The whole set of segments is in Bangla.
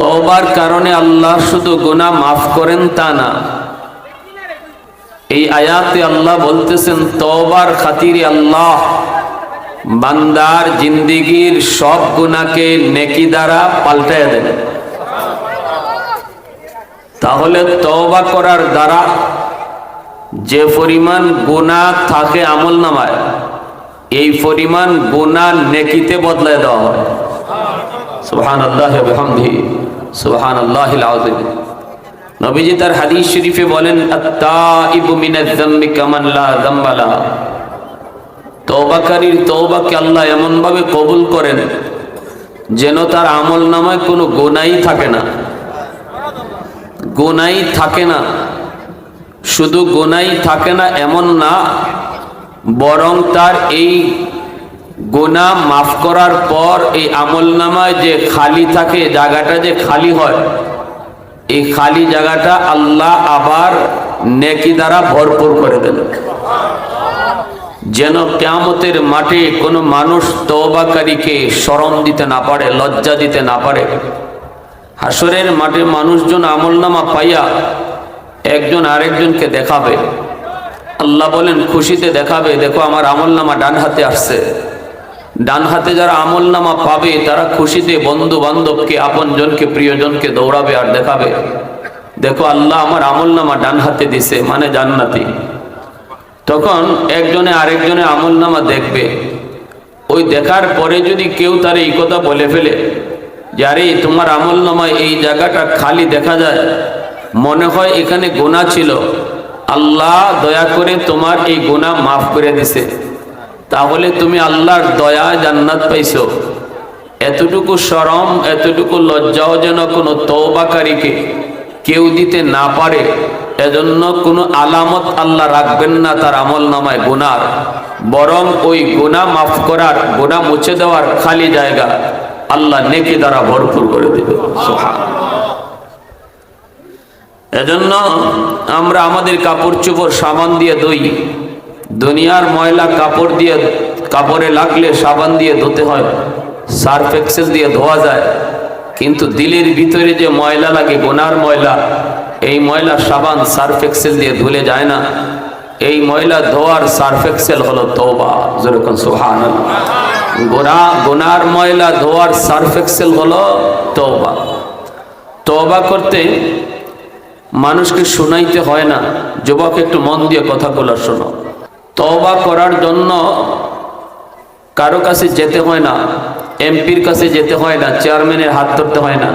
তওবার কারণে আল্লাহ শুধু গুনাহ মাফ করেন তা না। এই আয়াতে আল্লাহ বলতেছেন, তওবার খাতিরে আল্লাহ বান্দার জিন্দিগির সব গুনাহকে নেকি দ্বারা পাল্টায় দেন। তাহলে তওবা করার দ্বারা যে পরিমাণ গুনাহ থাকে আমল নামায়, এই পরিমাণ গুনাহ নেকিতে বদলায় দেওয়া হয়। সুবহান আল্লাহ আল্লাহিল আযীম নবীজি তার হাদিস শরীফে বলেন তওবাকারীর তওবাকে আল্লাহ এমন ভাবে কবুল করেন যেন তার আমল নামায় কোনো গোনাই থাকে না। গোনাই থাকে না। শুধু গোনাই থাকে না, এমন না, বরং তার এই গোনা মাফ করার পর এই আমল নামায় যে খালি থাকে জায়গাটা যে খালি হয়, এই খালি জায়গাটা আল্লাহ আবার নেকি দ্বারা ভরপুর করে দেন। যেন কেয়ামতের মাঠে কোনো মানুষ তওবাকারীকে শরম দিতে না পারে, লজ্জা দিতে না পারে। হাসরের মাঠে মানুষজন আমলনামা পাইয়া একজন আরেকজনকে দেখাবে। আল্লাহ বলেন, খুশিতে দেখাবে, দেখো আমার আমলনামা ডান হাতে আসছে। ডান হাতে যারা আমলনামা পাবে, তারা খুশিতে বন্ধু বান্ধবকে আপনজনকে, প্রিয়জনকে দৌড়াবে আর দেখাবে। দেখো আল্লাহ আমার আমলনামা ডান হাতে দিছে মানে জান্নাতি। তখন একজনে আরেকজনে আমলনামা দেখবে। ওই দেখার পরে যদি কেউ তার এই কথা বলে ফেলে যে, আরে, তোমার আমল নামায় এই জায়গাটা খালি দেখা যায়। মনে হয় এখানে গোনা ছিল। আল্লাহ দয়া করে তোমার এই গোনা মাফ করে দিছে। তাহলে তুমি আল্লাহর দয়া জান্নাত পাইছো। এতটুকু সরম এতটুকু লজ্জাও যেন কোনো তৌবাকারীকে কেউ দিতে না পারে, এজন্য কোনো আলামত আল্লাহ রাখবেন না তার আমল নামায় গুনার। বরং ওই গুনাহ মাফ করার, গুনাহ মুছে দেওয়ার খালি জায়গা আল্লাহ নেকি দ্বারা ভরপুর করে দেবে। এজন্য আমরা আমাদের কাপড় চোপড় সাবান দিয়ে ধুই। দুনিয়ার ময়লা কাপড় দিয়ে, কাপড়ে লাগলে সাবান দিয়ে ধুতে হয়, সার্ফ এক্সেল দিয়ে ধোয়া যায়। কিন্তু দিলের ভিতরে যে ময়লা লাগে, গোনার ময়লা, এই ময়লা সাবান সার্ফ এক্সেল দিয়ে ধুলে যায় না। এই ময়লা ধোয়ার সার্ফ এক্সেল হলো তৌবা যেরকম সুহান গোনা, গোনার ময়লা ধোয়ার সার্ফ এক্সেল হলো তৌবা তৌবা করতে মানুষকে শোনাইতে হয় না, যুবক একটু মন দিয়ে কথাগুলো শোনো। তওবা করার জন্য কারও কাছে যেতে হয় না, এমপির কাছে যেতে হয় না, চেয়ারম্যানের হাত ধরতে হয় না।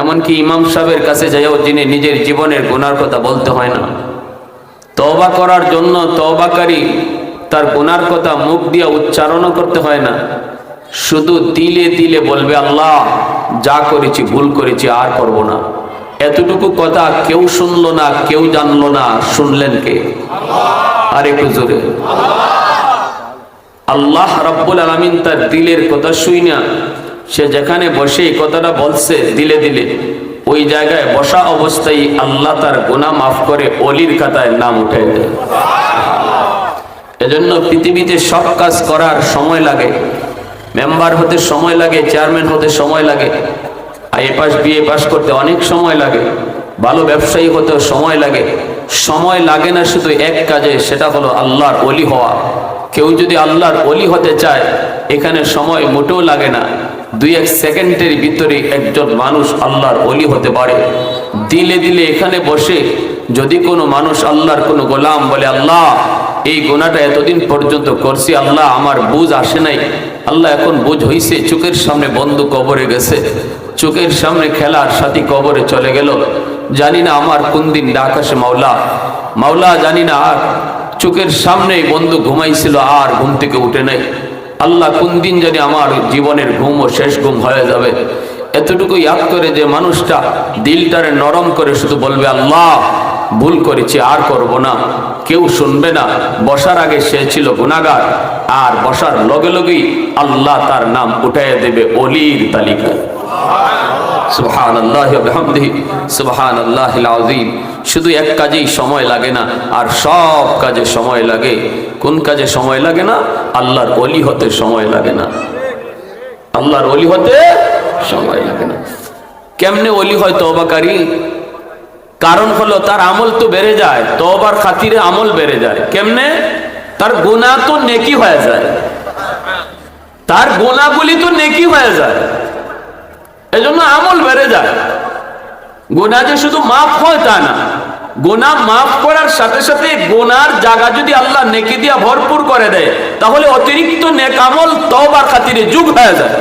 এমনকি ইমাম সাহেবের কাছে যাইও যিনি নিজের জীবনের গুনার কথা বলতে হয় না। তওবা করার জন্য তওবাকারী তার গুনার কথা মুখ দিয়ে উচ্চারণও করতে হয় না। শুধু দিলে দিলে বলবে, আল্লাহ, যা করেছি, ভুল করেছি, আর করব না। এতটুকু কথা কেউ শুনলো না, কেউ জানলো না, শুনলেন কে? আর জোরে। আল্লাহ রাব্বুল আলামিন তার দিলের কথা শুই না। সে যেখানে বসে এই কথাটা বলছে, দিলে দিলে। ওই জায়গায় বসা অবস্থায় আল্লাহ তার গুনাহ মাফ করে অলির খাতায় নাম উঠে দেয়। এজন্য পৃথিবীতে সব কাজ করার সময় লাগে। মেম্বার হতে সময় লাগে, চেয়ারম্যান হতে সময় লাগে। আর এ পাশ বিয়ে পাশ করতে অনেক সময় লাগে। ভালো ব্যবসায়ী হতেও সময় লাগে। সময় লাগে না শুধু এক কাজে, সেটা হলো আল্লাহর অলি হওয়া। কেউ যদি আল্লাহর অলি হতে চায়, এখানে সময় মোটেও লাগে না। দুই এক সেকেন্ডের ভিতরে একজন মানুষ আল্লাহর অলি হতে পারে। দিলে দিলে এখানে বসে যদি কোনো মানুষ আল্লাহর কোনো গোলাম বলে, আল্লাহ, এই গোনাটা এতদিন পর্যন্ত করছি, আল্লাহ, আমার বুঝ আসে নাই। আল্লাহ, এখন বুঝ হইছে, চোখের সামনে বন্ধু কবরে গেছে। চোখের সামনে খেলার সাথী কবরে চলে গেল। জানি না আমার কোন দিন ডাক আসে মাওলা। মাওলা জানি না আর চোখের সামনেই বন্ধু ঘুমাইছিল আর ঘুম থেকে উঠে নাই। আল্লাহ কোন দিন জানি আমার জীবনের ঘুম ও শেষ ঘুম হয়ে যাবে। এতটুকু ইয়াদ করে যে মানুষটা দিলটারে নরম করে শুধু বলবে, আল্লাহ, ভুল করেছি, আর করব না। কেউ শুনবে না। বসার আগে সে ছিল গুণাগার আর বসার লগে লগেই আল্লাহ তার নাম উঠাইয়া দেবে অলির তালিকায়। সুবহান আল্লাহ বিহামদিহি সুবহান আল্লাহ আযীম। শুধু এক কাজেই সময় লাগে না, আর সব কাজে সময় লাগে। কোন কাজে সময় লাগে না? আল্লাহর অলি হতে সময় লাগে না। আল্লাহর অলি হতে সময় লাগে না। কেমনে অলি হয় তবাকারী কারণ হলো তার আমল তো বেড়ে যায় তবার খাতিরে আমল বেড়ে যায়। কেমনে? তার গোনা তো নেকি হয়ে যায়। তার গোনাগুলি তো নেকি হয়ে যায়। এজন্য আমল বেড়ে যায়। গোনা যে শুধু মাফ হয় তা না। গোনা মাফ করার সাথে সাথে গোনার জায়গা যদি আল্লাহ নেকি দিয়া ভরপুর করে দেয়, তাহলে অতিরিক্ত নেকামল তবার খাতিরে যুগ হয়ে যায়।